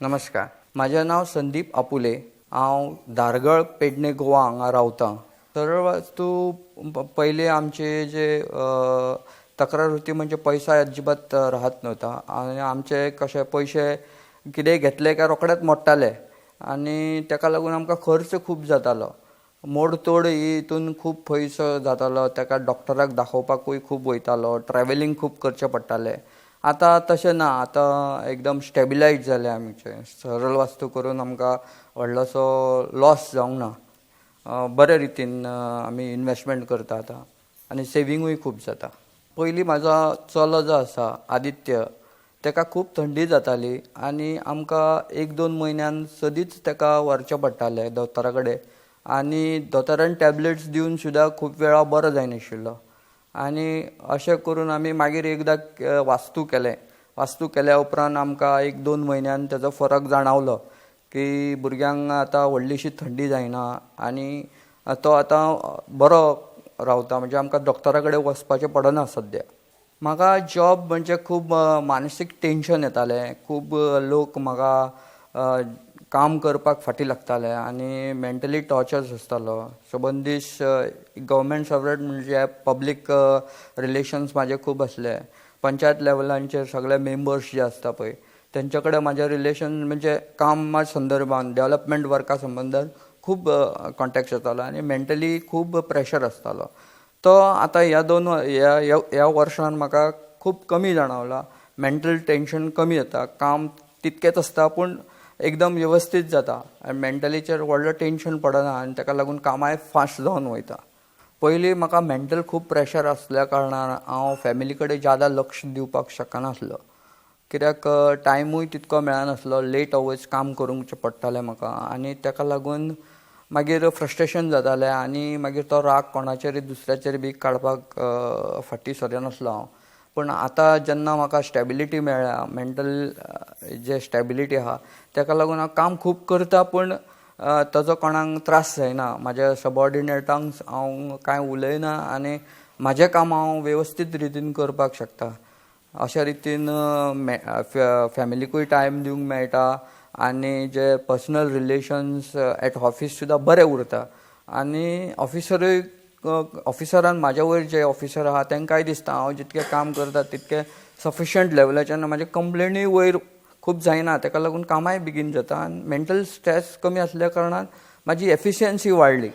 नमस्कार. म्हजें नांव संदीप आपुले हांव धारगळ पेडणे गोवा हांगा रावतां. सरळ वास्तू प- पयलीं आमचे जे तक्रार होती म्हणजे पैसा अजिबात राहत नव्हता. आनी आमचे कशे पयशे कितेंय घेतले काय रोखडेच मोडटाले. आनी ताका लागून आमकां खर्च खूब जातालो. मोडतोड हितून खूब पयसो जातालो. ताका डॉक्टराक दाखोवपाकूय खूब वयतालो ट्रॅव्हलिंग खूब करचें पडटालें. आतां तशें ना आतां एकदम स्टेबिलायज जालें आमचें सरळ वास्तू करून आमकां व्हडलोसो लॉस जावंक ना. बरे रितीन आमी इनवेस्टमेंट करता आतां. आनी सेविंगूय खूब जाता. पयलीं म्हाजो चलो जो आसा आदित्य ताका खूब थंडी जाताली. आनी आमकां एक दोन म्हयन्यान सदींच ताका व्हरचें पडटालें दोतोरा कडेन आनी दोतोरान टॅबलेट्स दिवन सुद्दां खूब वेळा बरो जायनाशिल्लो आनी अशें करून आमी मागीर एकदां वास्तू केलें. वास्तू केल्या उपरांत आमकां एक दोन म्हयन्यान तेजो फरक जाणवलो की भुरग्यांक आतां व्हडलीशी थंडी जायना आनी तो आतां बरो रावता. म्हणजे आमकां डॉक्टरा कडेन वचपाचें पडना सद्या म्हाका जॉब म्हणजे खूब मानसीक टेन्शन येतालें. खूब लोक म्हाका काम करपाक फाटीं लागताले आनी मेंटली टॉर्चर्स आसतालो. सबंदीश गव्हर्मेंट सर्वंट म्हणजे पब्लीक रिलेशन्स म्हाजे खूब आसले पंचायत लेवलांचेर सगळे मेंबर्स जे आसता पळय तेंचे कडेन म्हाजें रिलेशन म्हणजे कामा संदर्भान डेव्हलपमेंट वर्का संबंदान खूब कॉन्टेक्ट जातालो आनी मेंटली खूब प्रेशर आसतालो तो आतां ह्या दोन ह्या ह्या ह्या वर्सान म्हाका खूब कमी जाणवला. मेंटल टेन्शन कमी जाता काम तितकेंच आसता पूण एकदम वेवस्थीत जाता. आनी मेंटलीचेर व्हडलो टेन्शन पडना आनी ताका लागून कामाय फास्ट जावन वयता. पयलीं म्हाका मेंटल खूब प्रेशर आसल्या कारणान हांव फॅमिली कडेन ज्यादा लक्ष दिवपाक शकनासलो. कित्याक टायमूय तितको मेळनासलो लेट अवर्स काम करूंकचें पडटालें म्हाका आनी ताका लागून मागीर फ्रस्ट्रेशन जातालें आनी मागीर तो राग कोणाचेर दुसऱ्याचेर बी काडपाक फाटीं सरनासलो हांव. पूण आतां जेन्ना म्हाका स्टॅबिलिटी मेळ्ळ्या मेंटल जे स्टॅबिलिटी आहा तेका लागून हांव काम खूब करता पूण ताजो कोणाक त्रास जायना. म्हाज्या सबऑर्डिनेटांक हांव कांय उलयना आनी म्हाजें काम हांव वेवस्थीत रितीन करपाक शकता. अशा रितीन मे- फॅमिलीकूय टायम दिवंक मेळटा आनी जे पर्सनल रिलेशन्स एट ऑफीस सुद्दां बरे उरता. आनी ऑफिसरूय ऑफिसरान म्हाज्या वयर जे ऑफिसर आहा तांकांय दिसता. हांव जितकें काम करता तितकें सफिशंट लेवलाच्यान म्हाजे कंप्लेनूय वयर खूब जायना. ताका लागून कामाय बेगीन जाता. आनी मेंटल स्ट्रेस कमी आसल्या कारणान म्हाजी एफिशियन्सी वाडली.